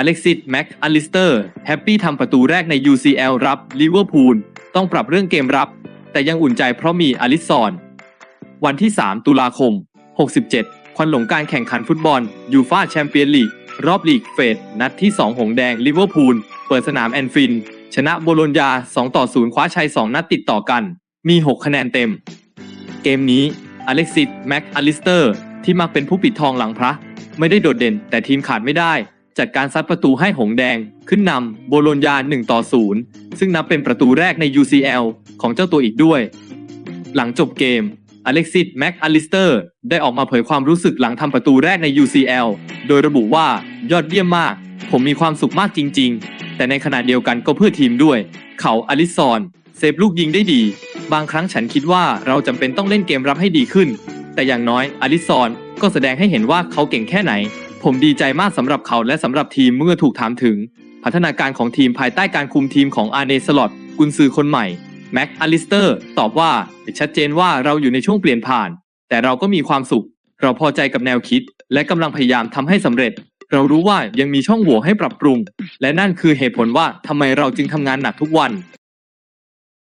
อเล็กซิสแม็กอลิสเตอร์แฮปปี้ทำประตูแรกใน UCL รับลิเวอร์พูลต้องปรับเรื่องเกมรับ แต่ยังอุ่นใจเพราะมีอลิสซอน วันที่ 3 ตุลาคม 67 ควันหลงการแข่งขันฟุตบอลยูฟาแชมเปี้ยนลีกรอบลีกเฟส นัดที่ 2 หงแดงลิเวอร์พูลเปิดสนามแอนฟิน ชนะโบโลญญา 2 ต่อ 0 คว้าชัย 2 นัดติดต่อกัน มี 6 คะแนนเต็ม เกมนี้อเล็กซิสแม็กอลิสเตอร์ที่มักเป็นผู้ปิดทองหลังพระ ไม่ได้โดดเด่นแต่ทีมขาดไม่ได้ จัดการซัดประตูให้หงแดงขึ้นนำโบโลญญา1ต่อ0ซึ่งนับเป็นประตูแรกใน UCL ของเจ้าตัวอีกด้วย หลังจบเกมอเล็กซิสแม็กอลิสเตอร์ได้ออกมาเผยความรู้สึกหลังทำประตูแรกใน UCL โดยระบุว่ายอดเยี่ยมมาก ผมมีความสุขมากจริง ๆ แต่ในขณะเดียวกันก็เพื่อทีมด้วย เขาอลิซอนเซฟลูกยิงได้ดี บางครั้งฉันคิดว่าเราจำเป็นต้องเล่นเกมรับให้ดีขึ้น แต่อย่างน้อยอลิซอนก็แสดงให้เห็นว่าเขาเก่งแค่ไหน ผมดีใจมากสำหรับเขาและสำหรับทีมเมื่อถูกถามถึง พัฒนาการของทีมภายใต้การคุมทีมของอาร์เนสลอตกุนซือคนใหม่แม็กอลิสเตอร์ตอบว่าชัดเจนว่าเราอยู่ในช่วงเปลี่ยนผ่าน แต่เราก็มีความสุข เราพอใจกับแนวคิด และกำลังพยายามทำให้สำเร็จ เรารู้ว่ายังมีช่องโหว่ให้ปรับปรุง และนั่นคือเหตุผลว่าทำไมเราจึงทำงานหนักทุกวัน